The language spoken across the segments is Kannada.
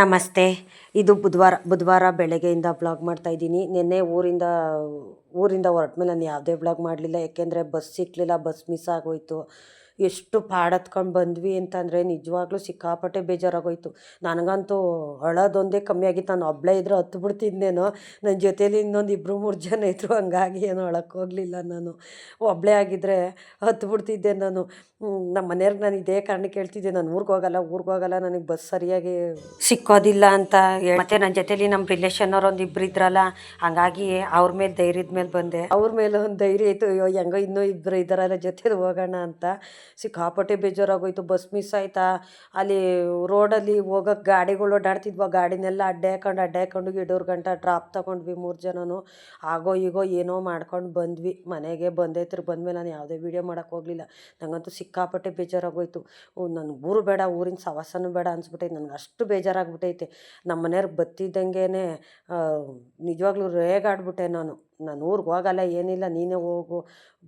ನಮಸ್ತೆ. ಇದು ಬುಧವಾರ ಬುಧವಾರ ಬೆಳಗ್ಗೆಯಿಂದ ಬ್ಲಾಗ್ ಮಾಡ್ತಾ ಇದ್ದೀನಿ. ನಿನ್ನೆ ಊರಿಂದ ಊರಿಂದ ಹೊರಟ್ಮೇಲೆ ನಾನು ಯಾವುದೇ ಬ್ಲಾಗ್ ಮಾಡಲಿಲ್ಲ. ಯಾಕೆಂದರೆ ಬಸ್ ಸಿಕ್ಕಲಿಲ್ಲ ಬಸ್ ಮಿಸ್ ಆಗೋಯ್ತು. ಎಷ್ಟು ಪಾಡತ್ಕೊಂಡು ಬಂದ್ವಿ ಅಂತಂದರೆ ನಿಜವಾಗ್ಲೂ ಸಿಕ್ಕಾಪಟ್ಟೆ ಬೇಜಾರಾಗೋಯ್ತು. ನನಗಂತೂ ಅಳೋದೊಂದೇ ಕಮ್ಮಿ ಆಗಿತ್ತು. ನಾನು ಒಬ್ಬಳೇ ಇದ್ರೆ ಹತ್ತು ಬಿಡ್ತಿದ್ನೇನೋ ನನ್ನ ಜೊತೇಲಿ ಇನ್ನೊಂದು ಇಬ್ಬರು ಮೂರು ಜನ ಇದ್ರು. ಹಂಗಾಗಿ ಏನೋ ಅಳಕ್ಕೆ ಹೋಗಲಿಲ್ಲ ನಾನು. ಒಬ್ಬಳೇ ಆಗಿದ್ದರೆ ಹತ್ತು ಬಿಡ್ತಿದ್ದೆ ನಾನು ನಮ್ಮ ಮನೆಯವ್ರಿಗೆ ನಾನು ಇದೇ ಕಾರಣಕ್ಕೆ ಹೇಳ್ತಿದ್ದೆ ನಾನು ಊರಿಗೆ ಹೋಗಲ್ಲ ಊರಿಗೆ ಹೋಗಲ್ಲ. ನನಗೆ ಬಸ್ ಸರಿಯಾಗಿ ಸಿಕ್ಕೋದಿಲ್ಲ ಅಂತ ಮತ್ತೆ ನನ್ನ ಜೊತೇಲಿ ನಮ್ಮ ರಿಲೇಷನ್ ಅವ್ರು ಒಂದು ಇಬ್ಬರು ಇದ್ರಲ್ಲ. ಹಂಗಾಗಿ ಅವ್ರ ಮೇಲೆ ಧೈರ್ಯದ ಮೇಲೆ ಬಂದೆ. ಅವ್ರ ಮೇಲೆ ಒಂದು ಧೈರ್ಯ ಇತ್ತು. ಅಯ್ಯೋ, ಹೆಂಗೋ ಇನ್ನೂ ಇಬ್ಬರು ಇದ್ದಾರಲ್ಲ ಜೊತೆ ಹೋಗೋಣ ಅಂತ. ಸಿಕ್ಕಾಪಟ್ಟೆ ಬೇಜಾರಾಗೋಯ್ತು. ಬಸ್ ಮಿಸ್ ಆಯ್ತಾ? ಅಲ್ಲಿ ರೋಡಲ್ಲಿ ಹೋಗೋಕ್ಕೆ ಗಾಡಿಗಳು ಓಡಾಡ್ತಿದ್ವ ಗಾಡಿನೆಲ್ಲ ಅಡ್ಡ ಹಾಕೊಂಡು ಅಡ್ಡ ಹಾಕೊಂಡು ಗಂಟ ಡ್ರಾಪ್ ತೊಗೊಂಡ್ವಿ ಮೂರು ಜನನು. ಆಗೋ ಈಗೋ ಏನೋ ಮಾಡ್ಕೊಂಡು ಬಂದ್ವಿ. ಮನೆಗೆ ಬಂದೈತ್ರ. ಬಂದ್ಮೇಲೆ ನಾನು ಯಾವುದೇ ವೀಡಿಯೋ ಮಾಡೋಕ್ಕೆ ಹೋಗಲಿಲ್ಲ. ನನಗಂತೂ ಸಿಕ್ಕಾಪಟ್ಟೆ ಬೇಜಾರಾಗೋಯ್ತು. ನನ್ನ ಊರು ಬೇಡ, ಊರಿನ ಸವಾಸನೂ ಬೇಡ ಅನ್ಸ್ಬಿಟ್ಟೈತೆ. ನನಗೆ ಅಷ್ಟು ಬೇಜಾರಾಗ್ಬಿಟ್ಟೈತೆ. ನಮ್ಮ ಮನೆಯವ್ರಿಗೆ ಬತ್ತಿದ್ದಂಗೆ ನಿಜವಾಗ್ಲೂ ರೇಗಾಡ್ಬಿಟ್ಟೆ ನಾನು. ನಾನು ಊರಿಗೆ ಹೋಗಲ್ಲ, ಏನಿಲ್ಲ, ನೀನೇ ಹೋಗು,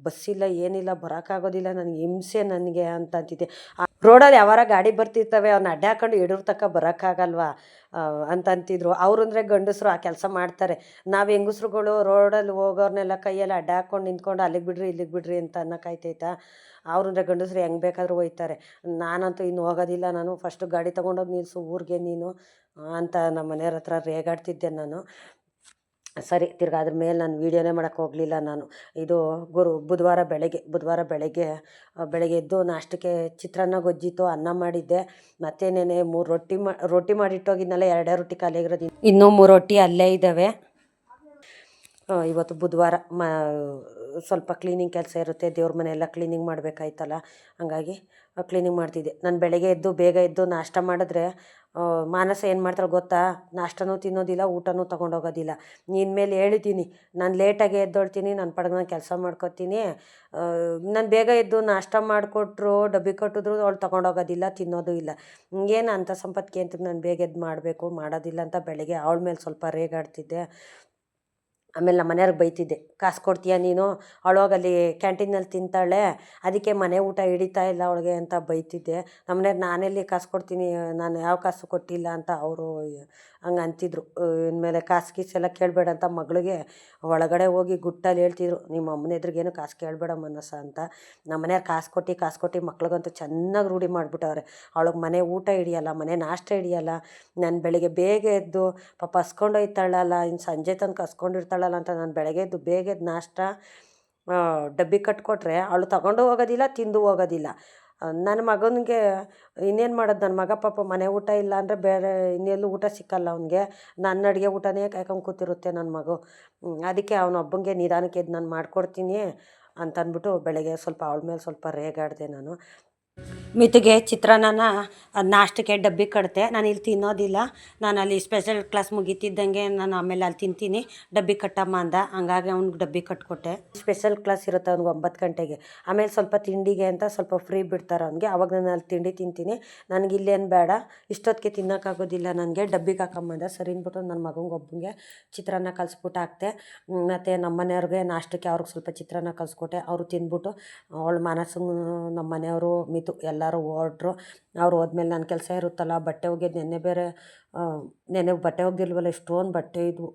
ಬಸ್ಸಿಲ್ಲ, ಏನಿಲ್ಲ, ಬರೋಕ್ಕಾಗೋದಿಲ್ಲ, ನನಗೆ ಹಿಂಸೆ ನನಗೆ ಅಂತ ಅಂತಿದ್ದೆ. ರೋಡಲ್ಲಿ ಯಾವಾರ ಗಾಡಿ ಬರ್ತಿರ್ತವೆ ಅವ್ನ ಅಡ್ಡ ಹಾಕೊಂಡು ಎಡೂರ್ ತಕ್ಕ ಬರೋಕ್ಕಾಗಲ್ವಾ ಅಂತಂತಿದ್ರು ಅವ್ರು ಅಂದರೆ ಗಂಡಸರು ಆ ಕೆಲಸ ಮಾಡ್ತಾರೆ. ನಾವು ಹೆಂಗಸ್ರುಗಳು ರೋಡಲ್ಲಿ ಹೋಗೋರ್ನೆಲ್ಲ ಕೈಯಲ್ಲಿ ಅಡ್ಡ ಹಾಕ್ಕೊಂಡು ನಿಂತ್ಕೊಂಡು ಅಲ್ಲಿಗೆ ಬಿಡ್ರಿ, ಇಲ್ಲಿಗೆ ಬಿಡ್ರಿ ಅಂತ ಅನ್ನೋಕ್ಕಾಯ್ತೈತಾ ಅವ್ರು ಅಂದರೆ ಗಂಡಸ್ರು ಹೆಂಗೆ ಬೇಕಾದ್ರೂ ಹೋಯ್ತಾರೆ. ನಾನಂತೂ ಇನ್ನು ಹೋಗೋದಿಲ್ಲ ನಾನು, ಫಸ್ಟು ಗಾಡಿ ತೊಗೊಂಡೋಗಿ ನಿಲ್ಲಿಸು ಊರಿಗೆ ನೀನು, ಅಂತ ನಮ್ಮ ಮನೆಯವ್ರ ಹತ್ರ ರೇಗಾಡ್ತಿದ್ದೆ ನಾನು. ಸರಿ, ತಿರ್ಗಿ ಅದ್ರ ಮೇಲೆ ನಾನು ವೀಡಿಯೋನೇ ಮಾಡೋಕ್ಕೆ ಹೋಗಲಿಲ್ಲ ನಾನು. ಇದು ಗುರು, ಬುಧವಾರ ಬೆಳಗ್ಗೆ ಬುಧವಾರ ಬೆಳಗ್ಗೆ ಬೆಳಗ್ಗೆ ಎದ್ದು ನಾಷ್ಟಕ್ಕೆ ಚಿತ್ರಾನ್ನ, ಗೊಜ್ಜಿತ್ತು, ಅನ್ನ ಮಾಡಿದ್ದೆ. ಮತ್ತೆ ನೆನೆ ಮೂರು ರೊಟ್ಟಿ ಮಾ, ರೊಟ್ಟಿ ಮಾಡಿಟ್ಟೋಗಿದ್ನಲ್ಲ, ಎರಡೇ ರೊಟ್ಟಿ ಖಾಲಿಯಾಗಿರೋದು ಇನ್ನೂ ಮೂರು ರೊಟ್ಟಿ ಅಲ್ಲೇ ಇದ್ದಾವೆ ಇವತ್ತು ಬುಧವಾರ ಮ, ಸ್ವಲ್ಪ ಕ್ಲೀನಿಂಗ್ ಕೆಲಸ ಇರುತ್ತೆ, ದೇವ್ರ ಮನೆ ಎಲ್ಲ ಕ್ಲೀನಿಂಗ್ ಮಾಡಬೇಕಾಯ್ತಲ್ಲ. ಹಂಗಾಗಿ ಕ್ಲೀನಿಂಗ್ ಮಾಡ್ತಿದ್ದೆ. ನಾನು ಬೆಳಗ್ಗೆ ಎದ್ದು, ಬೇಗ ಎದ್ದು ನಾಷ್ಟ ಮಾಡಿದ್ರೆ ಮಾನಸ ಏನು ಮಾಡ್ತಾಳೆ ಗೊತ್ತಾ? ನಾಷ್ಟನೂ ತಿನ್ನೋದಿಲ್ಲ, ಊಟನೂ ತೊಗೊಂಡೋಗೋದಿಲ್ಲ. ಮೇಲೆ ಹೇಳಿದ್ದೀನಿ ನಾನು ಲೇಟಾಗಿ ಎದ್ದೊಳ್ತೀನಿ ನನ್ನ ಪಡಗನ ಕೆಲಸ ಮಾಡ್ಕೊತೀನಿ. ನಾನು ಬೇಗ ಎದ್ದು ನಾಷ್ಟ ಮಾಡಿಕೊಟ್ರು, ಡಬ್ಬಿ ಕಟ್ಟಿದ್ರು, ಅವಳು ತೊಗೊಂಡೋಗೋದಿಲ್ಲ, ತಿನ್ನೋದು ಇಲ್ಲ. ಏನು ಅಂಥ ಸಂಪತ್ತಿಗೆ ಅಂತ ನಾನು ಬೇಗ ಎದ್ದು ಮಾಡಬೇಕು, ಮಾಡೋದಿಲ್ಲ ಅಂತ ಬೆಳಗ್ಗೆ ಅವಳ ಮೇಲೆ ಸ್ವಲ್ಪ ರೇಗಾಡ್ತಿದ್ದೆ. ಆಮೇಲೆ ನಮ್ಮ ಮನೆಯವ್ರಿಗೆ ಬೈತಿದ್ದೆ, ಕಾಸು ಕೊಡ್ತೀಯ ನೀನು? ಅವಳೋಗಲ್ಲಿ ಕ್ಯಾಂಟೀನಲ್ಲಿ ತಿಂತಾಳೆ, ಅದಕ್ಕೆ ಮನೆ ಊಟ ಹಿಡಿತಾ ಇಲ್ಲ ಅವಳಿಗೆ ಅಂತ ಬೈತಿದ್ದೆ. ನಮ್ಮನೆಯವ್ರು ನಾನೆಲ್ಲಿ ಕಾಸು ಕೊಡ್ತೀನಿ, ನಾನು ಯಾವ ಕಾಸು ಕೊಟ್ಟಿಲ್ಲ ಅಂತ ಅವರು ಹಂಗೆ ಅಂತಿದ್ರು. ಇನ್ಮೇಲೆ ಕಾಸು ಗೀಸೆಲ್ಲ ಕೇಳಬೇಡ ಅಂತ ಮಗಳಿಗೆ ಒಳಗಡೆ ಹೋಗಿ ಗುಟ್ಟಲ್ಲಿ ಹೇಳ್ತಿದ್ರು. ನಿಮ್ಮ ಅಮ್ಮನ ಎದುರಿಗೇನು ಕಾಸು ಕೇಳಬೇಡ ಮನಸ್ಸ ಅಂತ. ನಮ್ಮ ಮನೆಯವ್ರು ಕಾಸು ಕೊಟ್ಟು ಕಾಸು ಕೊಟ್ಟು ಮಕ್ಳಿಗಂತೂ ಚೆನ್ನಾಗಿ ರೂಢಿ ಮಾಡಿಬಿಟ್ಟವ್ರೆ. ಅವಳಿಗೆ ಮನೆ ಊಟ ಹಿಡಿಯಲ್ಲ, ಮನೆ ನಾಷ್ಟ ಹಿಡಿಯಲ್ಲ, ನಾನು ಬೆಳಗ್ಗೆ ಬೇಗ ಎದ್ದು ಪಾಪ ಹಸ್ಕೊಂಡು ಹೋಯ್ತಾಳಲ್ಲ ಇನ್ನು ಸಂಜೆ ತನಕ ಹಸ್ಕೊಂಡಿರ್ತಾಳಲ್ಲ ಅಂತ ನಾನು ಬೆಳಗ್ಗೆ ಎದ್ದು ಬೇಗ ಎದ್ದು ನಾಷ್ಟ ಡಬ್ಬಿ ಕಟ್ಕೊಟ್ರೆ ಅವಳು ತಗೊಂಡು ಹೋಗೋದಿಲ್ಲ, ತಿಂದು ಹೋಗೋದಿಲ್ಲ. ನನ್ನ ಮಗನಿಗೆ ಇನ್ನೇನು ಮಾಡೋದು? ನನ್ನ ಮಗ ಪಾಪ ಮನೆ ಊಟ ಇಲ್ಲ ಅಂದರೆ ಬೇರೆ ಇನ್ನೆಲ್ಲೂ ಊಟ ಸಿಕ್ಕಲ್ಲ ಅವನಿಗೆ. ನನ್ನ ಅಡುಗೆ ಊಟನೇ ಕಾಯ್ಕೊಂಡು ಕೂತಿರುತ್ತೆ ನನ್ನ ಮಗು. ಅದಕ್ಕೆ ಅವನೊಬ್ಬಂಗೆ ನಿಧಾನಕ್ಕೆ ಇದು ನಾನು ಮಾಡಿಕೊಡ್ತೀನಿ ಅಂತಂದ್ಬಿಟ್ಟು ಬೆಳಗ್ಗೆ ಸ್ವಲ್ಪ ಅವಳ ಮೇಲೆ ಸ್ವಲ್ಪ ರೇಗಾಡಿದೆ ನಾನು. ಮಿತಿಗೆ ಚಿತ್ರಾನ್ನ ನಾಷ್ಟಕ್ಕೆ ಡಬ್ಬಿ ಕಟ್ತೆ ನಾನು ಇಲ್ಲಿ ತಿನ್ನೋದಿಲ್ಲ. ನಾನು ಅಲ್ಲಿ ಸ್ಪೆಷಲ್ ಕ್ಲಾಸ್ ಮುಗೀತಿದ್ದಂಗೆ ನಾನು ಆಮೇಲೆ ಅಲ್ಲಿ ತಿಂತೀನಿ. ಡಬ್ಬಿ ಕಟ್ಟಮ್ಮ ಅಂದ. ಹಂಗಾಗಿ ಅವ್ನಿಗೆ ಡಬ್ಬಿ ಕಟ್ಕೊಟ್ಟೆ. ಸ್ಪೆಷಲ್ ಕ್ಲಾಸ್ ಇರುತ್ತೆ ಅವ್ನಿಗೆ ಒಂಬತ್ತು ಗಂಟೆಗೆ. ಆಮೇಲೆ ಸ್ವಲ್ಪ ತಿಂಡಿಗೆ ಅಂತ ಸ್ವಲ್ಪ ಫ್ರೀ ಬಿಡ್ತಾರೆ ಅವ್ನಿಗೆ. ಅವಾಗ ನಾನು ಅಲ್ಲಿ ತಿಂಡಿ ತಿಂತೀನಿ. ನನಗೆ ಇಲ್ಲೇನು ಬೇಡ. ಇಷ್ಟೊತ್ತಿಗೆ ತಿನ್ನೋಕ್ಕಾಗೋದಿಲ್ಲ ನನಗೆ. ಡಬ್ಬಿಗೆ ಹಾಕೊಂಬಂದ ಸರಿ ಅಂದ್ಬಿಟ್ಟು ನನ್ನ ಮಗಂಗೆ ಒಬ್ಬನಿಗೆ ಚಿತ್ರಾನ್ನ ಕಲಿಸ್ಬಿಟ್ಟು ಹಾಕ್ತೆ ಮತ್ತು ನಮ್ಮ ಮನೆಯವ್ರಿಗೆ ನಾಷ್ಟಕ್ಕೆ ಅವ್ರಿಗೆ ಸ್ವಲ್ಪ ಚಿತ್ರಾನ್ನ ಕಲಿಸ್ಕೊಟ್ಟೆ. ಅವರು ತಿಂದ್ಬಿಟ್ಟು ಅವಳು ಮನಸ್ಸು ನಮ್ಮ ಮನೆಯವರು ಮಿತು ಎಲ್ಲರೂ ಹೊರಟ್ರು. ಅವ್ರು ಹೋದ್ಮೇಲೆ ನನ್ನ ಕೆಲಸ ಇರುತ್ತಲ್ಲ, ಬಟ್ಟೆ ಒಗೆದು ನೆನ್ನೆ ಬೇರೆ ನೆನ್ನೆ ಬಟ್ಟೆ ಒಗ್ದಿಲ್ವಲ್ಲ, ಎಷ್ಟೊಂದು ಬಟ್ಟೆ ಇದ್ವು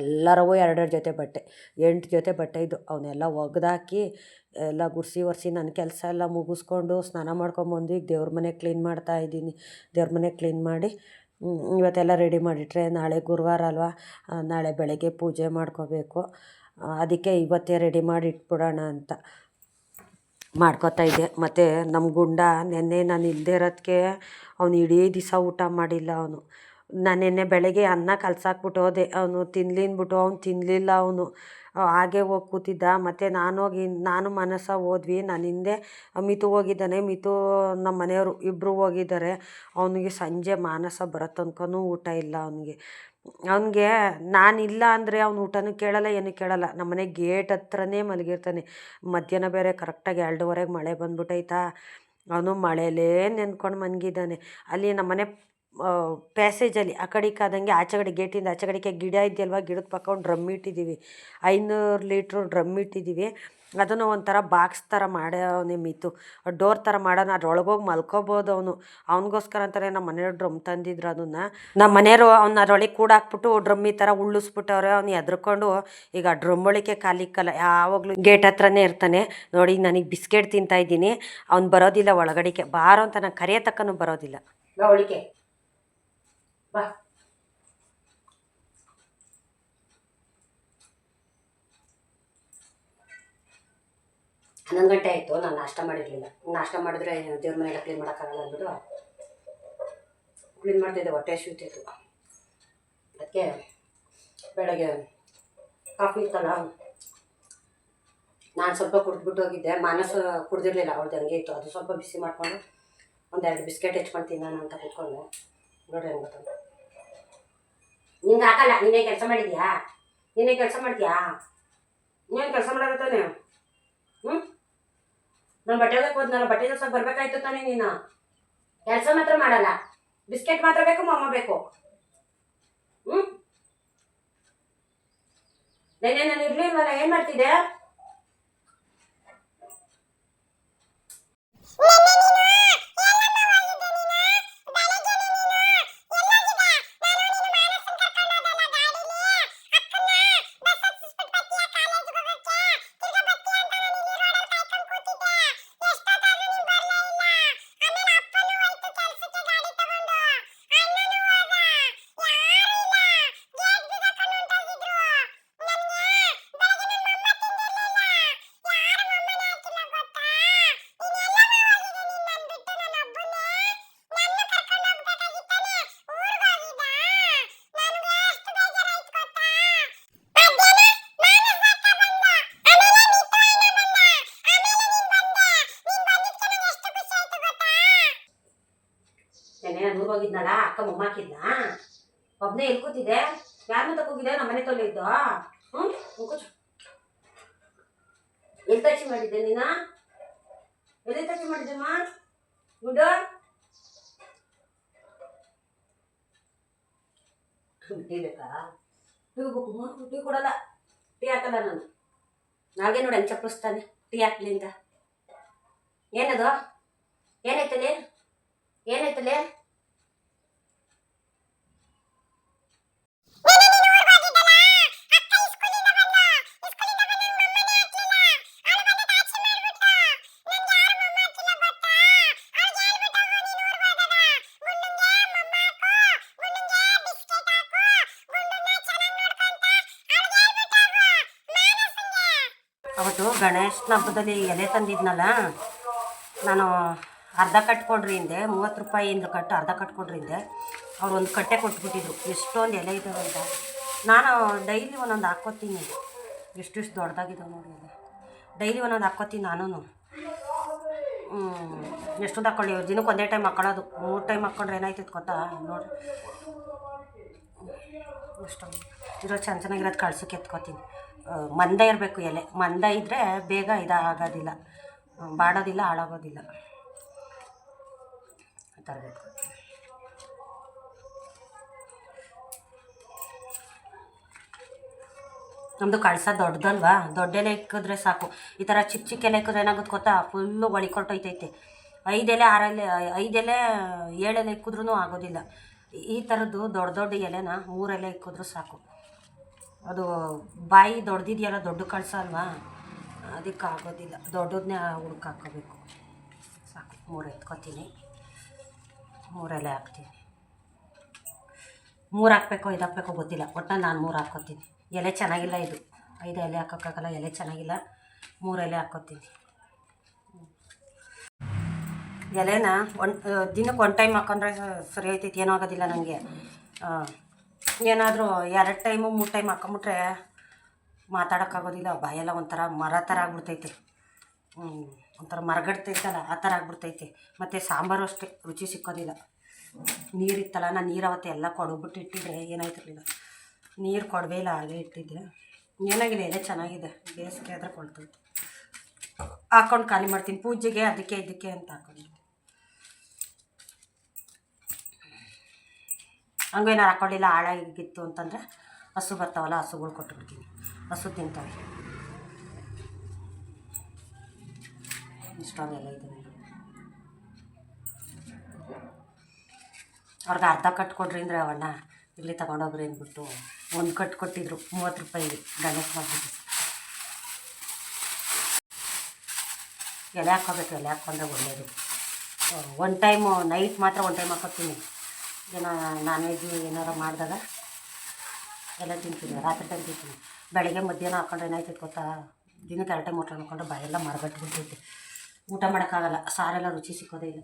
ಎಲ್ಲರವೂ ಎರಡೆರಡು ಜೊತೆ ಬಟ್ಟೆ, ಎಂಟು ಜೊತೆ ಬಟ್ಟೆ ಇದ್ದು ಅವನ್ನೆಲ್ಲ ಒಗ್ದಾಕಿ, ಎಲ್ಲ ಗುಡಿಸಿ ಒರೆಸಿ ನನ್ನ ಕೆಲಸ ಎಲ್ಲ ಮುಗಿಸ್ಕೊಂಡು ಸ್ನಾನ ಮಾಡ್ಕೊಂಬಂದು ಈಗ ದೇವ್ರ ಮನೆ ಕ್ಲೀನ್ ಮಾಡ್ತಾ ಇದ್ದೀನಿ. ದೇವ್ರ ಮನೆ ಕ್ಲೀನ್ ಮಾಡಿ ಇವತ್ತೆಲ್ಲ ರೆಡಿ ಮಾಡಿಟ್ರೆ ನಾಳೆ ಗುರುವಾರ ಅಲ್ವಾ ನಾಳೆ ಬೆಳಗ್ಗೆ ಪೂಜೆ ಮಾಡ್ಕೋಬೇಕು. ಅದಕ್ಕೆ ಇವತ್ತೇ ರೆಡಿ ಮಾಡಿ ಇಟ್ಬಿಡೋಣ ಅಂತ. ಮಾಡ್ಕೋತಾ ಇದ್ದೆ. ಮತ್ತು ನಮ್ಮ ಗುಂಡ ನೆನ್ನೆ ನಾನು ಇಲ್ಲದೆ ಇರೋದಕ್ಕೆ ಅವ್ನು ಇಡೀ ದಿವಸ ಊಟ ಮಾಡಿಲ್ಲ ಅವನು. ನಾನು ನಿನ್ನೆ ಬೆಳಗ್ಗೆ ಅನ್ನ ಕಲ್ಸಾಕ್ಬಿಟ್ಟು ಹೋದೆ. ಅವನು ತಿನ್ಲಿನ್ಬಿಟ್ಟು ಅವ್ನು ತಿನ್ನಲಿಲ್ಲ ಅವನು. ಹಾಗೆ ಹೋಗಿ ಕೂತಿದ್ದ. ಮತ್ತು ನಾನು ಹೋಗಿ, ನಾನು ಮನಸ ಹೋದ್ವಿ. ನಾನು ಹಿಂದೆ ಮಿತು ಹೋಗಿದ್ದಾನೆ. ಮಿತು ನಮ್ಮ ಮನೆಯವರು ಇಬ್ಬರು ಹೋಗಿದ್ದಾರೆ. ಅವನಿಗೆ ಸಂಜೆ ಮಾನಸ ಬರೋ ತನಕನೂ ಊಟ ಇಲ್ಲ ಅವನಿಗೆ. ಅವನಿಗೆ ನಾನಿಲ್ಲ ಅಂದರೆ ಅವ್ನು ಊಟನೂ ಕೇಳಲ್ಲ, ಏನೂ ಕೇಳಲ್ಲ. ನಮ್ಮನೆ ಗೇಟ್ ಹತ್ರನೇ ಮಲಗಿರ್ತಾನೆ. ಮಧ್ಯಾಹ್ನ ಬೇರೆ ಕರೆಕ್ಟಾಗಿ ಎರಡೂವರೆಗೆ ಮಳೆ ಬಂದ್ಬಿಟ್ಟೈತಾ ಅವನು ಮಳೆಯಲ್ಲೇ ನೆನ್ಕೊಂಡು ಮನ್ಗಿದ್ದಾನೆ ಅಲ್ಲಿ ನಮ್ಮನೆ ಪ್ಯಾಸೇಜಲ್ಲಿ, ಆ ಕಡೆಗೆ ಆದಂಗೆ ಆಚೆ ಕಡೆ, ಗೇಟಿಂದ ಆಚೆ ಕಡೆಗೆ ಗಿಡ ಇದೆಯಲ್ವ? ಗಿಡದ ಪಕ್ಕ ಒಂದು ಡ್ರಮ್ ಇಟ್ಟಿದ್ದೀವಿ ಐನೂರು ಲೀಟ್ರು ಡ್ರಮ್ ಇಟ್ಟಿದ್ದೀವಿ ಅದನ್ನು ಒಂಥರ ಬಾಕ್ಸ್ ಥರ ಮಾಡೋ ಮಿತು ಡೋರ್ ಥರ ಮಾಡೋಣ ಅದ್ರೊಳಗೋಗಿ ಮಲ್ಕೋಬೋದು ಅವನು. ಅವನಿಗೋಸ್ಕರ ಅಂತಾರೆ ನಮ್ಮ ಮನೆಯವ್ರು ಡ್ರಮ್ ತಂದಿದ್ರು ಅದನ್ನು. ನಮ್ಮ ಮನೆಯವರು ಅವ್ನ ಅದ್ರೊಳಗೆ ಈ ಥರ ಉಳ್ಳಿಸ್ಬಿಟ್ಟವ್ರೆ. ಅವ್ನು ಎದ್ರುಕೊಂಡು, ಈಗ ಡ್ರಮ್ ಒಳಗೆ ಕಾಲಿಕ್ಕಲ್ಲ ಯಾವಾಗಲೂ ಗೇಟ್ ಹತ್ರನೇ ಇರ್ತಾನೆ. ನೋಡಿ, ನನಗೆ ಬಿಸ್ಕೆಟ್ ತಿಂತಾ ಇದ್ದೀನಿ. ಅವ್ನು ಬರೋದಿಲ್ಲ ಒಳಗಡೆಗೆ. ಬಾರೋ ಅಂತ ನಾನು ಕರೆಯತಕ್ಕನೂ ಬರೋದಿಲ್ಲ. ಬಾ. ಹನ್ನೊಂದು ಗಂಟೆ ಆಯಿತು, ನಾನು ನಾಷ್ಟ ಮಾಡಿರಲಿಲ್ಲ. ನಾಷ್ಟ ಮಾಡಿದ್ರೆ ದೇವ್ರ ಮನೆಯೆಲ್ಲ ಕ್ಲೀನ್ ಮಾಡೋಕ್ಕಾಗಲ್ಲ ಅಂದ್ಬಿಟ್ಟು ಕ್ಲೀನ್ ಮಾಡ್ತಿದ್ದೆ, ಹೊಟ್ಟೆ ಶೂತಿತ್ತು ಅದಕ್ಕೆ ಬೆಳಗ್ಗೆ ಕಾಫಿ ಇತ್ತಲ್ಲ, ನಾನು ಸ್ವಲ್ಪ ಕುಡಿದ್ಬಿಟ್ಟು ಹೋಗಿದ್ದೆ. ಮಾನಸ ಕುಡ್ದಿರಲಿಲ್ಲ ಅವ್ಳದ್ದು ಹಂಗೆ ಇತ್ತು. ಅದು ಸ್ವಲ್ಪ ಬಿಸಿ ಮಾಡ್ಕೊಂಡು ಒಂದೆರಡು ಬಿಸ್ಕೆಟ್ ಹೆಚ್ಕೊಂಡು ತಿನ್ನೋಣ ಅಂತ ಕೂತ್ಕೊಂಡೆ. ನೋಡ್ರಿ ಹೆಂಗೆ ಗೊತ್ತಂತ ನಿಂಗೆ ಹಾಕಲ್ಲ, ನೀನೇ ಕೆಲಸ ಮಾಡಿದ್ಯಾ? ನೀನೇ ಕೆಲಸ ಮಾಡ್ತೀಯಾ? ನೀನು ಕೆಲಸ ಮಾಡೋದು ಹ್ಞೂ ನಾನು ಬಟ್ಟೆ ಒಗಕ್ಕೆ ಹೋದ್ನಲ್ಲ ಬಟ್ಟೆ ಸ್ವಲ್ಪ ಬರ್ಬೇಕಾಯ್ತು ತಾನೇ ನೀನು. ಕೆಲಸ ಮಾತ್ರ ಮಾಡಲ್ಲ. ಬಿಸ್ಕೆಟ್ ಮಾತ್ರ ಬೇಕು, ಮಮ್ಮ ಬೇಕು. ಹ್ಞೂ ನೆನೆ ನಾನು ಇರ್ಲಿಲ್ವಲ್ಲ ಏನು ಮಾಡ್ತಿದ್ದೆ? ಹೋಗಿದ್ನಲ್ಲ, ಅಕ್ಕ ಮೊಮ್ಮ ಹಾಕಿದ್ನ ಒಬ್ಬನೇ ಎಲ್ಲಿ ಕೂತಿದ್ದೆ ಯಾರ ಮತ್ತೆ ನಮ್ಮ ಮನೆ ತೊಲೆ ಇದ್ದು? ಹ್ಞೂ ಕೂಚು ಎಲ್ಲಿ ತಚ್ಚಿ ಮಾಡಿದ್ದೆ ನೀನ? ಎಲ್ಲಿ ತಚ್ಚಿ ಮಾಡಿದ್ದೆಮ್ಮ ಗುಡ್ ಟೀ ಬೇಕಾ? ಟೀ ಬೇಕು ಟೀ ಕೊಡಲ್ಲ. ಟೀ ಹಾಕಲ್ಲ ನಾನು. ನಾಳೆ ನೋಡಿ ಹಂಗೆ ಚಪ್ಪಲಿಸ್ತಾನೆ ಟೀ ಹಾಕ್ಲಿಂದ ಏನದು? ಏನೈತಲೇ ಏನೈತಲ್ಲಿ ಅವತ್ತು ಗಣೇಶನ ಹಬ್ಬದಲ್ಲಿ ಎಲೆ ತಂದಿದ್ನಲ್ಲ, ನಾನು ಅರ್ಧ ಕಟ್ಕೊಂಡ್ರಿ ಕೊಡ್ರಿ ಹಿಂದೆ ಮೂವತ್ತು ರೂಪಾಯಿಂದ ಕಟ್ಟು ಅರ್ಧ ಕಟ್ಕೊಂಡ್ರಿ ಕೊಡ್ರಿ ಹಿಂದೆ ಅವ್ರು ಒಂದು ಕಟ್ಟೆ ಕೊಟ್ಬಿಟ್ಟಿದ್ರು. ಎಷ್ಟೊಂದು ಎಲೆ ಇದ್ದಾವೆ ಅಂತ. ನಾನು ಡೈಲಿ ಒಂದೊಂದು ಹಾಕ್ಕೋತೀನಿ. ಎಷ್ಟಿಷ್ಟು ದೊಡ್ಡದಾಗಿದ್ದಾವೆ ನೋಡಿ ಡೈಲಿ ಒಂದೊಂದು ಹಾಕ್ಕೋತೀನಿ ನಾನು ಎಷ್ಟೊಂದು ಹಾಕ್ಕೊಳ್ಳಿ ದಿನಕ್ಕೆ ಒಂದೇ ಟೈಮ್ ಹಾಕೊಳ್ಳೋದು. ಮೂರು ಟೈಮ್ ಹಾಕ್ಕೊಂಡ್ರೆ ಏನಾಯ್ತೈತೆ ಗೊತ್ತಾ? ನೋಡಿ ಇರೋ ಚೆನ್ನ ಚೆನ್ನಾಗಿರೋದು ಕಳ್ಸೋಕೆ ಎತ್ಕೋತೀನಿ. ಮಂದ ಇರಬೇಕು ಎಲೆ. ಮಂದ ಇದ್ದರೆ ಬೇಗ ಇದಾಗೋದಿಲ್ಲ. ಬಾಡೋದಿಲ್ಲ, ಹಾಳಾಗೋದಿಲ್ಲ. ತರಬೇಕು ನಮ್ಮದು ಕಳಸ ದೊಡ್ಡದಲ್ವಾ? ದೊಡ್ಡ ಎಲೆ ಇಕ್ಕಿದ್ರೆ ಸಾಕು. ಈ ಥರ ಚಿಕ್ಕ ಚಿಕ್ಕ ಎಲೆ ಇಕ್ಕಿದ್ರೆ ಏನಾಗುತ್ತೆ ಗೊತ್ತಾ? ಫುಲ್ಲು ಒಳಿಕೊಟ್ಟೋಯ್ತೈತೆ ಐದೆಲೆ ಆರೆಲೆ ಐದೆಲೆ ಏಳೆಲೆ ಇಕ್ಕಿದ್ರೂ ಆಗೋದಿಲ್ಲ. ಈ ಥರದ್ದು ದೊಡ್ಡ ದೊಡ್ಡ ಎಲೆನ ಮೂರೆಲೆ ಇಕ್ಕಿದ್ರೂ ಸಾಕು. ಅದು ಬಾಯಿ ದೊಡ್ಡದಿದೆಯಲ್ಲ ದೊಡ್ಡ ಕಳಸ ಅಲ್ವಾ ಅದಕ್ಕೆ ಆಗೋದಿಲ್ಲ. ದೊಡ್ಡದನ್ನೇ ಹುಡುಕಾಕೋಬೇಕು ಸಾಕು, ಮೂರು ಎತ್ಕೊತೀನಿ. ಮೂರಲ್ಲೇ ಹಾಕ್ತೀನಿ. ಮೂರು ಹಾಕ್ಬೇಕೋ ಇದು ಹಾಕ್ಬೇಕೋ ಗೊತ್ತಿಲ್ಲ. ಒಟ್ಟು ನಾನು ಮೂರು ಹಾಕ್ಕೊತೀನಿ. ಎಲೆ ಚೆನ್ನಾಗಿಲ್ಲ ಇದು. ಐದು ಎಲೆ ಹಾಕೋಕ್ಕಾಗಲ್ಲ, ಎಲೆ ಚೆನ್ನಾಗಿಲ್ಲ. ಮೂರು ಎಲೆ ಹಾಕ್ಕೊತೀನಿ. ಎಲೆನ ಒನ್, ದಿನಕ್ಕೆ ಒನ್ ಟೈಮ್ ಹಾಕೊಂಡ್ರೆ ಸರಿ ಹೋಯ್ತೈತಿ ಏನೂ ಆಗೋದಿಲ್ಲ ನನಗೆ ಏನಾದರೂ ಎರಡು ಟೈಮು ಮೂರು ಟೈಮ್ ಹಾಕೊಂಬಿಟ್ರೆ ಮಾತಾಡೋಕ್ಕಾಗೋದಿಲ್ಲ. ಬಾಯೆಲ್ಲ ಒಂಥರ ಮರ ಥರ ಆಗ್ಬಿಡ್ತೈತೆ. ಒಂಥರ ಮರಗಡ್ತೈತಲ್ಲ, ಆ ಥರ ಆಗ್ಬಿಡ್ತೈತೆ. ಮತ್ತು ಸಾಂಬಾರು ಅಷ್ಟೇ, ರುಚಿ ಸಿಕ್ಕೋದಿಲ್ಲ. ನೀರಿತ್ತಲ್ಲ ನಾನು ನೀರು ಅವತ್ತು ಎಲ್ಲ ಕೊಡಗ್ಬಿಟ್ಟು ಇಟ್ಟಿದ್ದೆ ಏನಾಯ್ತಿರಲಿಲ್ಲ. ನೀರು ಕೊಡವೇ ಇಲ್ಲ, ಹಾಗೆ ಇಟ್ಟಿದ್ದೆ ಏನಾಗಿದೆ ಎಲ್ಲ ಚೆನ್ನಾಗಿದೆ? ಬೇಸಿಗೆ ಆದರೆ ಕೊಡ್ತೈತೆ. ಹಾಕ್ಕೊಂಡು ಖಾಲಿ ಮಾಡ್ತೀನಿ, ಪೂಜೆಗೆ ಅದಕ್ಕೆ ಇದಕ್ಕೆ ಅಂತ ಹಾಕೊಂಡು ಹಂಗೇನಾರು ಹಾಕೊಳ್ಳಿಲ್ಲ, ಹಾಳಾಗಿತ್ತು ಅಂತಂದರೆ ಹಸು ಬರ್ತಾವಲ್ಲ, ಹಸುಗಳು ಕೊಟ್ಬಿಡ್ತೀನಿ. ಹಸು ತಿಂತವೆ. ಇಷ್ಟೊಂದೆಲ್ಲ ಇದೆ. ಅವ್ರಿಗೆ ಅರ್ಧ ಕಟ್ಕೊಡ್ರಿ ಅಂದರೆ ಅವಣ್ಣ ಇಲ್ಲಿ ತಗೊಂಡೋಗ್ರಿ ಅಂದ್ಬಿಟ್ಟು ಒಂದು ಕಟ್ ಕೊಟ್ಟಿದ್ರು ಮೂವತ್ತು ರೂಪಾಯಿ ಗಣೇಶ ಮಾಡಿಬಿಟ್ಟು ಎಲೆ ಹಾಕೋಬೇಕು ಎಲೆ ಹಾಕ್ಕೊಂಡ್ರೆ ಒಳ್ಳೆಯದು ಒನ್ ಟೈಮು ನೈಟ್ ಮಾತ್ರ ಒನ್ ಟೈಮ್ ಹಾಕೋತೀನಿ ಏನೋ ನಾನ್ ವೆಜ್ ಏನಾರು ಮಾಡಿದಾಗ ಎಲ್ಲ ತಿಂತೀನಿ, ರಾತ್ರಿ ಟೈಮ್ ತಿಂತೀನಿ. ಬೆಳಗ್ಗೆ ಮಧ್ಯಾಹ್ನ ಹಾಕೊಂಡ್ರೆ ಏನಾಯ್ತು ಗೊತ್ತಾ? ದಿನಕ್ಕೆ ಎರಡು ಟೈಮ್ ಊಟ ಮಾಡ್ಕೊಂಡ್ರೆ ಬಾಯೆಲ್ಲ ಬಿಟ್ಟಿರ್ತೀವಿ ಊಟ ಮಾಡೋಕ್ಕಾಗಲ್ಲ, ಸಾರೆಲ್ಲ ರುಚಿ ಸಿಕ್ಕೋದೇ ಇಲ್ಲ.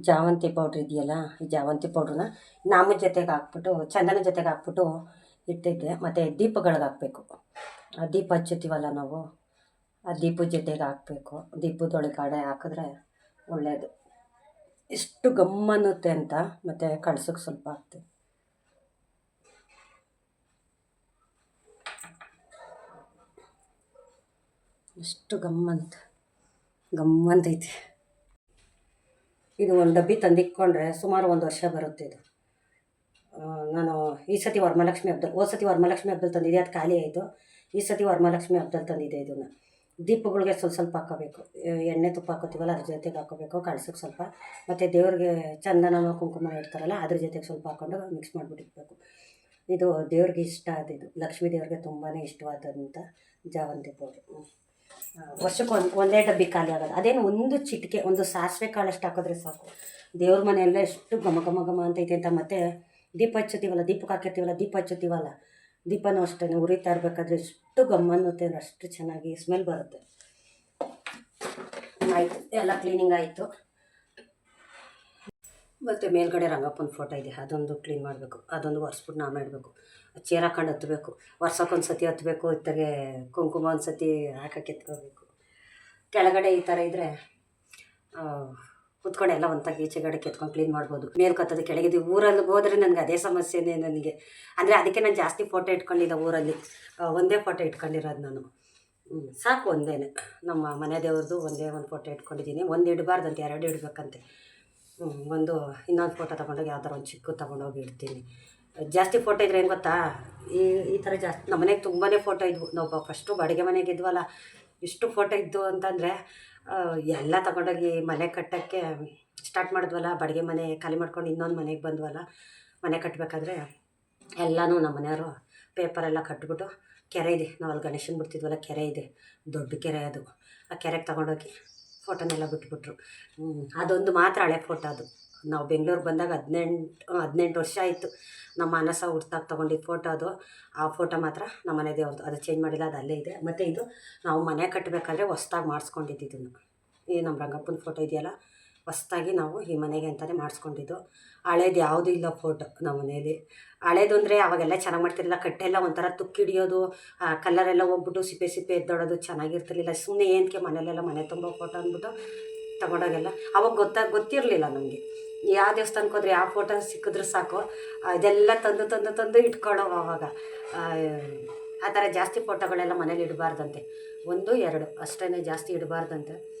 ಜಾವಂತಿ ಪೌಡ್ರ್ ಇದೆಯಲ್ಲ, ಈ ಜಾವಂತಿ ಪೌಡ್ರನ್ನ ನಾಮದ ಜೊತೆಗೆ ಹಾಕ್ಬಿಟ್ಟು, ಚಂದನ ಜೊತೆಗೆ ಹಾಕ್ಬಿಟ್ಟು ಇಟ್ಟಿದ್ದೆ. ಮತ್ತು ದೀಪಗಳಿಗೆ ಹಾಕಬೇಕು. ಆ ದೀಪ ಹಚ್ಚುತ್ತೀವಲ್ಲ ನಾವು, ಆ ದೀಪದ ಜೊತೆಗೆ ಹಾಕಬೇಕು. ದೀಪದೊಳಗೆ ಕಡೆ ಹಾಕಿದ್ರೆ ಒಳ್ಳೆಯದು ಎಷ್ಟು ಗಮ್ಮನ್ನುತ್ತೆ ಅಂತ ಮತ್ತು ಕಳ್ಸೋಕ್ಕೆ ಸ್ವಲ್ಪ ಆಗ್ತದೆ ಎಷ್ಟು ಗಮ್ಮಂತ ಗಮ್ಮಂತೈತೆ ಇದು ಒಂದು ಡಬ್ಬಿ ತಂದಿಟ್ಕೊಂಡ್ರೆ ಸುಮಾರು ಒಂದು ವರ್ಷ ಬರುತ್ತೆ ಇದು. ನಾನು ಈ ಸತಿ ವರಮಹಾಲಕ್ಷ್ಮಿ ಹಬ್ಬದಲ್ಲಿ ಹೋದ ಸತಿ ವರಮಹಾಲಕ್ಷ್ಮಿ ಹಬ್ಬದಲ್ಲಿ ತಂದಿದೆ ಅದು ಖಾಲಿ ಆಯಿತು. ಈ ಸತಿ ವರಮಹಾಲಕ್ಷ್ಮಿ ಹಬ್ಬದಲ್ಲಿ ತಂದಿದೆ ಇದನ್ನು. ದೀಪಗಳಿಗೆ ಸ್ವಲ್ಪ ಸ್ವಲ್ಪ ಹಾಕೋಬೇಕು. ಎಣ್ಣೆ ತುಪ್ಪ ಹಾಕೋತೀವಲ್ಲ, ಅದ್ರ ಜೊತೆಗೆ ಹಾಕೋಬೇಕು ಕಳ್ಸೋಕ್ಕೆ ಸ್ವಲ್ಪ. ಮತ್ತು ದೇವ್ರಿಗೆ ಚಂದನ ಕುಂಕುಮ ಇಡ್ತಾರಲ್ಲ, ಅದ್ರ ಜೊತೆಗೆ ಸ್ವಲ್ಪ ಹಾಕ್ಕೊಂಡು ಮಿಕ್ಸ್ ಮಾಡಿಬಿಟ್ಟಿರ್ಬೇಕು ಇದು ದೇವ್ರಿಗೆ ಇಷ್ಟ ಆದಿದ್ದು. ಲಕ್ಷ್ಮೀ ದೇವ್ರಿಗೆ ತುಂಬಾ ಇಷ್ಟವಾದಂಥ ಜಾವಂತಿ ಪೌಡ್ರು ವರ್ಷಕ್ಕೆ ಒಂದು, ಒಂದೇ ಡಬ್ಬಿ ಖಾಲಿ ಆಗೋದು ಅದೇನು ಒಂದು ಚಿಟಿಕೆ, ಒಂದು ಸಾಸಿವೆ ಕಾಳಷ್ಟು ಹಾಕಿದ್ರೆ ಸಾಕು. ದೇವ್ರ ಮನೆಯೆಲ್ಲ ಎಷ್ಟು ಘಮ ಘಮ ಘಮ ಅಂತೈತೆ ಅಂತ ಮತ್ತೆ ದೀಪ ಹಚ್ಚುತ್ತೀವಲ್ಲ ದೀಪಕ್ಕೆ ಹಾಕಿರ್ತೀವಲ್ಲ, ದೀಪ ಹಚ್ಚುತ್ತೀವಲ್ಲ, ದೀಪನೂ ಅಷ್ಟೇ ಉರಿತಾ ಇರಬೇಕಾದ್ರೆ ಎಷ್ಟು ಅಂದ್ರೆ ಅಷ್ಟು ಚೆನ್ನಾಗಿ ಸ್ಮೆಲ್ ಬರುತ್ತೆ. ಆಯಿತು, ಎಲ್ಲ ಕ್ಲೀನಿಂಗ್ ಆಯಿತು. ಮತ್ತು ಮೇಲ್ಗಡೆ ರಂಗಪ್ಪನ ಫೋಟೋ ಇದೆ, ಅದೊಂದು ಕ್ಲೀನ್ ಮಾಡಬೇಕು, ಅದೊಂದು ಒರೆಸ್ಬಿಟ್ಟು ನಾ ಮಾಡಬೇಕು. ಚೇರ್ ಹಾಕೊಂಡು ಹತ್ತಬೇಕು ವರ್ಷಕ್ಕೊಂದು ಸತಿ ಹತ್ತಬೇಕು ಇತ್ತಗೆ ಕುಂಕುಮ ಒಂದು ಸತಿ ಹಾಕಕ್ಕೆ ಎತ್ಕೋಬೇಕು. ಕೆಳಗಡೆ ಈ ಥರ ಇದ್ದರೆ ಕುತ್ಕೊಂಡು ಎಲ್ಲ ಒಂತಾಗಿ ಈಚೆಗಡೆ ಕೆತ್ಕೊಂಡು ಕ್ಲೀನ್ ಮಾಡ್ಬೋದು. ಮೇಲ್ ಕೆಳಗಿದ್ದು ಕೆಳಗಿದೆ ಊರಲ್ಲಿ ಹೋದ್ರೆ ನನಗೆ ಅದೇ ಸಮಸ್ಯೆನೇ ನನಗೆ. ಅಂದರೆ ಅದಕ್ಕೆ ನಾನು ಜಾಸ್ತಿ ಫೋಟೋ ಇಟ್ಕೊಂಡಿಲ್ಲ ಊರಲ್ಲಿ. ಒಂದೇ ಫೋಟೋ ಇಟ್ಕೊಂಡಿರೋದು ನಾನು. ಸಾಕು ಒಂದೇ ನಮ್ಮ ಮನೆ ದೇವ್ರದ್ದು ಒಂದೇ ಒಂದು ಫೋಟೋ ಇಟ್ಕೊಂಡಿದ್ದೀನಿ. ಒಂದು ಇಡಬಾರ್ದಂತೆ, ಎರಡು ಇಡಬೇಕಂತೆ. ಒಂದು ಇನ್ನೊಂದು ಫೋಟೋ ತೊಗೊಂಡೋಗಿ ಯಾವ್ದಾರು ಒಂದು ಚಿಕ್ಕ ತೊಗೊಂಡೋಗಿ ಇಡ್ತೀನಿ. ಜಾಸ್ತಿ ಫೋಟೋ ಇದ್ರೆ ಏನು ಗೊತ್ತಾ? ಈ ಈ ಥರ ಜಾಸ್ತಿ, ನಮ್ಮ ಮನೆಗೆ ತುಂಬಾ ಫೋಟೋ ಇದ್ವು. ನಾವು ಫಸ್ಟು ಬಾಡಿಗೆ ಮನೆಗೆ ಇದ್ವಲ್ಲ, ಇಷ್ಟು ಫೋಟೋ ಇದ್ದು ಅಂತಂದರೆ ಎಲ್ಲ ತಗೊಂಡೋಗಿ ಮನೆ ಕಟ್ಟೋಕ್ಕೆ ಸ್ಟಾರ್ಟ್ ಮಾಡಿದ್ವಲ್ಲ, ಬಾಡಿಗೆ ಮನೆ ಖಾಲಿ ಮಾಡ್ಕೊಂಡು ಇನ್ನೊಂದು ಮನೆಗೆ ಬಂದ್ವಲ್ಲ, ಮನೆ ಕಟ್ಟಬೇಕಾದ್ರೆ ಎಲ್ಲನೂ ನಮ್ಮ ಮನೆಯವರು ಪೇಪರೆಲ್ಲ ಕಟ್ಬಿಟ್ಟು, ಕೆರೆ ಇದೆ. ನಾವು ಅಲ್ಲಿ ಗಣೇಶನ ಬಿಡ್ತಿದ್ವಲ್ಲ, ಕೆರೆ ಇದೆ. ದೊಡ್ಡ ಕೆರೆ ಅದು. ಆ ಕೆರೆಗೆ ತಗೊಂಡೋಗಿ ಫೋಟೋನೆಲ್ಲ ಬಿಟ್ಬಿಟ್ರು. ಅದೊಂದು ಮಾತ್ರ ಹಳೆ ಫೋಟೋ ಅದು. ನಾವು ಬೆಂಗಳೂರು ಬಂದಾಗ ಹದಿನೆಂಟು ಹದಿನೆಂಟು ವರ್ಷ ಆಯಿತು. ನಮ್ಮ ಅನಸ ಹುಡ್ತಾಗ ತೊಗೊಂಡಿದ್ದು ಫೋಟೋ ಅದು. ಆ ಫೋಟೋ ಮಾತ್ರ ನಮ್ಮ ಮನೆ ದೇವ್ರದ್ದು ಅದು ಚೇಂಜ್ ಮಾಡಿಲ್ಲ, ಅದು ಅಲ್ಲೇ ಇದೆ. ಮತ್ತು ಇದು ನಾವು ಮನೆ ಕಟ್ಟಬೇಕಾದ್ರೆ ಹೊಸ್ದಾಗಿ ಮಾಡಿಸ್ಕೊಂಡಿದ್ದು ಈ ನಮ್ಮ ರಂಗಪ್ಪನ ಫೋಟೋ ಇದೆಯಲ್ಲ? ಹೊಸ್ದಾಗಿ ನಾವು ಈ ಮನೆಗೆ ಅಂತಲೇ ಮಾಡಿಸ್ಕೊಂಡಿದ್ದು. ಹಳೇದು ಯಾವುದೂ ಇಲ್ಲ ಫೋಟೋ ನಮ್ಮ ಮನೇಲಿ ಹಳೇದು ಅಂದರೆ ಅವಾಗೆಲ್ಲ ಚೆನ್ನಾಗಿ ಮಾಡ್ತಿರಲಿಲ್ಲ. ಕಟ್ಟೆಲ್ಲ ಒಂಥರ ತುಕ್ಕಿಡಿಯೋದು ಕಲ್ಲರೆಲ್ಲ ಹೋಗ್ಬಿಟ್ಟು ಸಿಪ್ಪೆ ಸಿಪ್ಪೆ ಎದ್ದೋಡೋದು ಚೆನ್ನಾಗಿರ್ತಿರ್ಲಿಲ್ಲ. ಸುಮ್ಮನೆ ಏನಕ್ಕೆ ಮನೆಯಲ್ಲೆಲ್ಲ ಮನೆ ತುಂಬ ಫೋಟೋ ಅಂದ್ಬಿಟ್ಟು ತಗೊಂಡೋಗೆಲ್ಲ. ಅವಾಗ ಗೊತ್ತಾಗ ಗೊತ್ತಿರಲಿಲ್ಲ ನಮಗೆ. ಯಾವ ದೇವಸ್ಥಾನಕ್ಕೆ ಹೋದ್ರೆ ಯಾವ ಫೋಟೋ ಸಿಕ್ಕಿದ್ರೆ ಸಾಕು. ಅದೆಲ್ಲ ತಂದು ತಂದು ತಂದು ಇಟ್ಕೊಳ್ಳೋ ಅವಾಗ. ಆ, ಥರ ಜಾಸ್ತಿ ಫೋಟೋಗಳೆಲ್ಲ ಮನೇಲಿ ಇಡಬಾರ್ದಂತೆ. ಒಂದು ಎರಡು. ಅಷ್ಟೇ ಜಾಸ್ತಿ ಇಡಬಾರ್ದಂತೆ.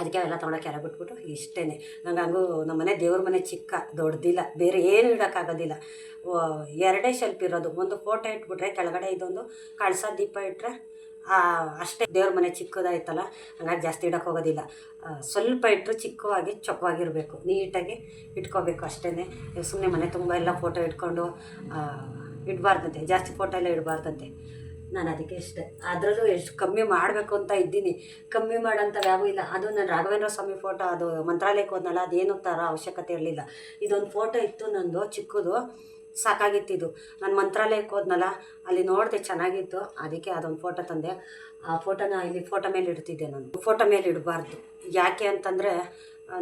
ಅದಕ್ಕೆ ಎಲ್ಲ ತೊಗೊಂಡೋಗಿ ಕೆರೆ ಬಿಟ್ಬಿಟ್ಟು ಇಷ್ಟೇ ನಂಗೆ ಹಂಗೂ ನಮ್ಮ ಮನೆ ದೇವ್ರ ಮನೆ ಚಿಕ್ಕ ದೊಡ್ಡದಿಲ್ಲ ಬೇರೆ ಏನು ಇಡೋಕ್ಕಾಗೋದಿಲ್ಲ. ಎರಡೇ ಶೆಲ್ಫ್ ಇರೋದು. ಒಂದು ಫೋಟೋ ಇಟ್ಬಿಟ್ರೆ ಕೆಳಗಡೆ ಇದೊಂದು ಕಳಸ ದೀಪ ಇಟ್ಟರೆ ಅಷ್ಟೇ ದೇವ್ರ ಮನೆ ಚಿಕ್ಕದಾಯ್ತಲ್ಲ, ಹಂಗಾಗಿ ಜಾಸ್ತಿ ಇಡೋಕೆ ಹೋಗೋದಿಲ್ಲ. ಸ್ವಲ್ಪ ಇಟ್ಟರು ಚಿಕ್ಕವಾಗಿ ಚೊಕ್ಕವಾಗಿರಬೇಕು, ನೀಟಾಗಿ ಇಟ್ಕೋಬೇಕು ಅಷ್ಟೇ ಸುಮ್ಮನೆ ಮನೆ ತುಂಬ ಎಲ್ಲ ಫೋಟೋ ಇಟ್ಕೊಂಡು ಇಡಬಾರ್ದಂತೆ, ಜಾಸ್ತಿ ಫೋಟೋ ಎಲ್ಲ ಇಡಬಾರ್ದಂತೆ. ನಾನು ಅದಕ್ಕೆ ಇಷ್ಟೆ. ಅದರಲ್ಲೂ ಎಷ್ಟು ಕಮ್ಮಿ ಮಾಡಬೇಕು ಅಂತ ಇದ್ದೀನಿ. ಕಮ್ಮಿ ಮಾಡೋಂಥವು ಯಾವೂ ಇಲ್ಲ. ಅದು ನಾನು ರಾಘವೇಂದ್ರ ಸ್ವಾಮಿ ಫೋಟೋ ಅದು ಮಂತ್ರಾಲಯಕ್ಕೆ ಹೋದ್ನಲ್ಲ, ಅದೇನು ಥರ ಅವಶ್ಯಕತೆ ಇರಲಿಲ್ಲ. ಇದೊಂದು ಫೋಟೋ ಇತ್ತು ನಂದು, ಚಿಕ್ಕದು. ಸಾಕಾಗಿತ್ತಿದು. ನಾನು ಮಂತ್ರಾಲಯಕ್ಕೆ ಹೋದ್ನಲ್ಲ, ಅಲ್ಲಿ ನೋಡಿದೆ ಚೆನ್ನಾಗಿತ್ತು. ಅದಕ್ಕೆ ಅದೊಂದು ಫೋಟೋ ತಂದೆ. ಆ ಫೋಟೋನ ಇಲ್ಲಿ ಫೋಟೋ ಮೇಲೆ ಇಡ್ತಿದ್ದೆ ನಾನು. ಫೋಟೋ ಮೇಲೆ ಇಡಬಾರ್ದು. ಯಾಕೆ ಅಂತಂದರೆ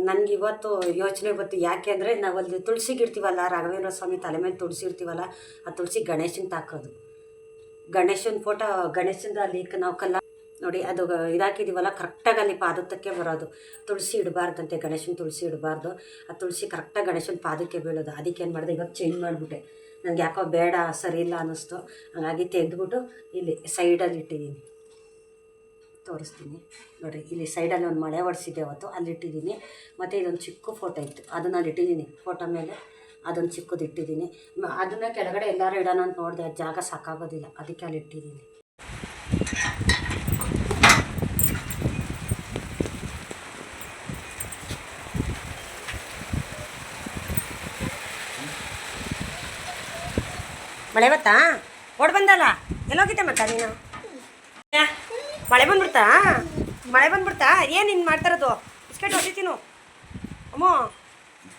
ನನಗೆ ಇವತ್ತು ಯೋಚನೆ ಗೊತ್ತು. ಯಾಕೆ ಅಂದರೆ ನಾವಲ್ಲಿ ತುಳಸಿಗೆ ಇಡ್ತೀವಲ್ಲ ರಾಘವೇಂದ್ರ ಸ್ವಾಮಿ ತಲೆ ಮೇಲೆ ತುಳಸಿ ಇರ್ತೀವಲ್ಲ ಆ ತುಳಸಿ ಗಣೇಶನ ತಾಕೋದು. ಗಣೇಶನ ಫೋಟೋ ಗಣೇಶನ ಅಲ್ಲಿ ನಾವು ಕಲ್ಲ ನೋಡಿ, ಅದು ಇದಾಕಿದ್ದೀವಲ್ಲ ಕರೆಕ್ಟಾಗಿ ಅಲ್ಲಿ ಪಾದಕ್ಕೆ ಬರೋದು. ತುಳಸಿ ಇಡಬಾರ್ದಂತೆ, ಗಣೇಶನ ತುಳಸಿ ಇಡಬಾರ್ದು. ಆ ತುಳಸಿ ಕರೆಕ್ಟಾಗಿ ಗಣೇಶನ ಪಾದಕ್ಕೆ ಬೀಳೋದು. ಅದಕ್ಕೆ ಏನು ಮಾಡಿದೆ ಇವಾಗ ಚೇಂಜ್ ಮಾಡಿಬಿಟ್ಟೆ. ನನಗೆ ಯಾಕೋ ಬೇಡ, ಸರಿ ಇಲ್ಲ ಅನ್ನಿಸ್ತು. ಹಾಗಾಗಿ ತೆಗೆದ್ಬಿಟ್ಟು ಇಲ್ಲಿ ಸೈಡಲ್ಲಿ ಇಟ್ಟಿದ್ದೀನಿ. ತೋರಿಸ್ತೀನಿ. ನೋಡಿ, ಇಲ್ಲಿ ಸೈಡಲ್ಲಿ ಒಂದು ಮಳೆ ಹೊಡೆಸಿದ್ದೆ ಅವತ್ತು, ಅಲ್ಲಿ ಇಟ್ಟಿದ್ದೀನಿ. ಮತ್ತು ಇದೊಂದು ಚಿಕ್ಕ ಫೋಟೋ ಇತ್ತು. ಅದನ್ನು ಅಲ್ಲಿ ಇಟ್ಟಿದ್ದೀನಿ. ಫೋಟೋ ಮೇಲೆ ಅದೊಂದು ಚಿಕ್ಕದು ಇಟ್ಟಿದ್ದೀನಿ. ಅದನ್ನ ಕೆಳಗಡೆ ಎಲ್ಲರೂ ಇಡೋಣ ಅಂತ ನೋಡಿದೆ ಜಾಗ ಸಾಕಾಗೋದಿಲ್ಲ. ಅದಕ್ಕೆ ಅಲ್ಲಿ ಇಟ್ಟಿದ್ದೀನಿ. ಮಳೆ ಬತ್ತಾ? ಓಡ್ ಬಂದಲ್ಲ? ಎಲ್ಲೋಗಿದ್ದೆ ಮತ್ತ ನೀನು? ಮಳೆ ಬಂದ್ಬಿಡ್ತಾ? ಮಳೆ ಬಂದ್ಬಿಡ್ತಾ? ಏನು ಇನ್ನು ಮಾಡ್ತಾರದು ಬಿಸ್ಕೆಟ್ ಹೊಡಿತೀನು ಅಮ್ಮ,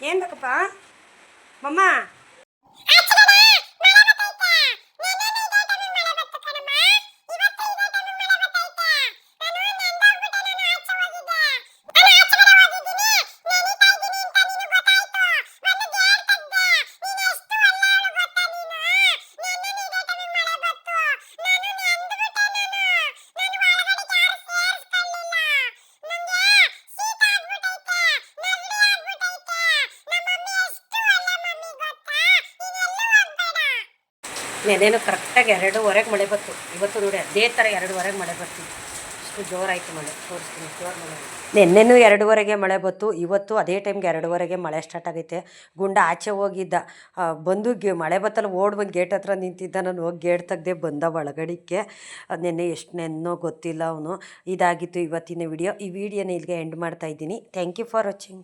ಏನು ಬೇಕಪ್ಪ? ಮಮ್ಮ. ನೆನೇನು ಕರೆಕ್ಟಾಗಿ ಎರಡೂವರೆಗೆ ಮಳೆ ಬಂತು. ಇವತ್ತು ನೋಡಿ ಅದೇ ಥರ ಎರಡೂವರೆಗೆ ಮಳೆ ಬರ್ತೀನಿ ಅಷ್ಟು ಜೋರಾಯಿತು ಮಳೆ. ತೋರಿಸ್ತೀನಿ, ಜೋರು ಮಳೆ ನಿನ್ನೆನೂ ಎರಡೂವರೆಗೆ ಮಳೆ ಬತ್ತು ಇವತ್ತು ಅದೇ ಟೈಮ್ಗೆ ಎರಡೂವರೆಗೆ ಮಳೆ ಸ್ಟಾರ್ಟ್ ಆಗೈತೆ. ಗುಂಡ ಆಚೆ ಹೋಗಿದ್ದ. ಬಂದು ಗೆ, ಮಳೆ ಬತ್ತಲ್ಲ ಓಡ್ ಬಂದು ಗೇಟ್ ಹತ್ರ ನಿಂತಿದ್ದ. ನಾನು ಹೋಗಿ ಗೇಟ್ ತೆಗ್ದೆ ಬಂದ ಒಳಗಡಿಕ್ಕೆ. ಅದ್ ನೆನ್ನೆ ಎಷ್ಟು ನೆನ್ನೋ ಗೊತ್ತಿಲ್ಲ ಅವನು. ಇದಾಗಿತ್ತು ಇವತ್ತಿನ ವಿಡಿಯೋ. ಈ ವಿಡಿಯೋನ ಇಲ್ಲಿಗೆ ಎಂಡ್ ಮಾಡ್ತಾ ಇದ್ದೀನಿ. Thank you for watching